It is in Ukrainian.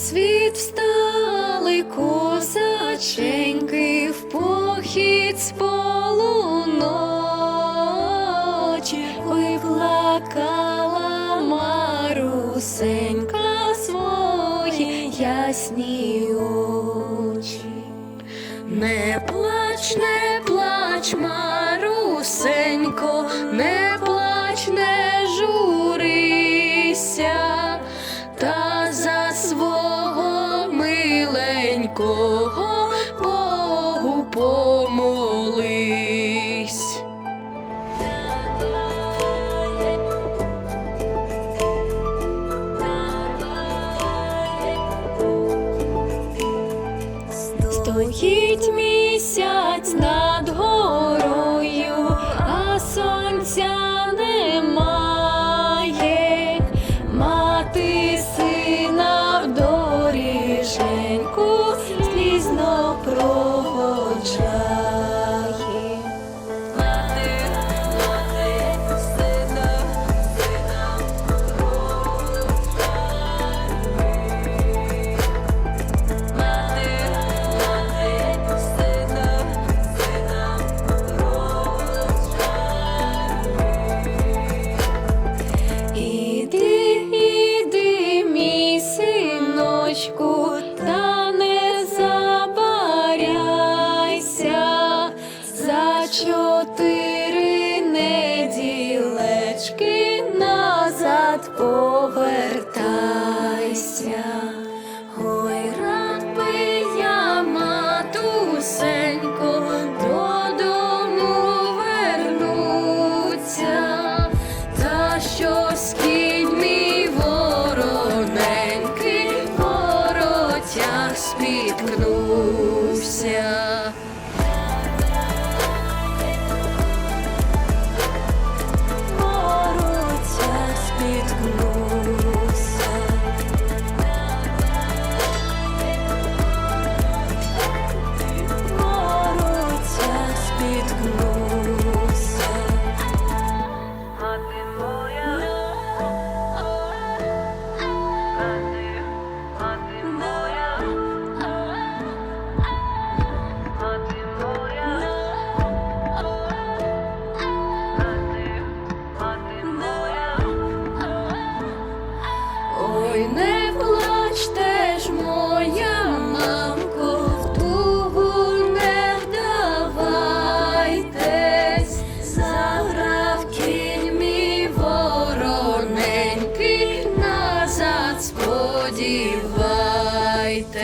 світ встали козаченьки в похід з полуночі Виклакала марусенька свої ясні очі. Не плач, не плач, марусенько. Стоїть місяць над горою, а сонця немає. Мати сина в доріженьку слізно проводжає. Синочку, та не забаряйся за чотири сподівайте.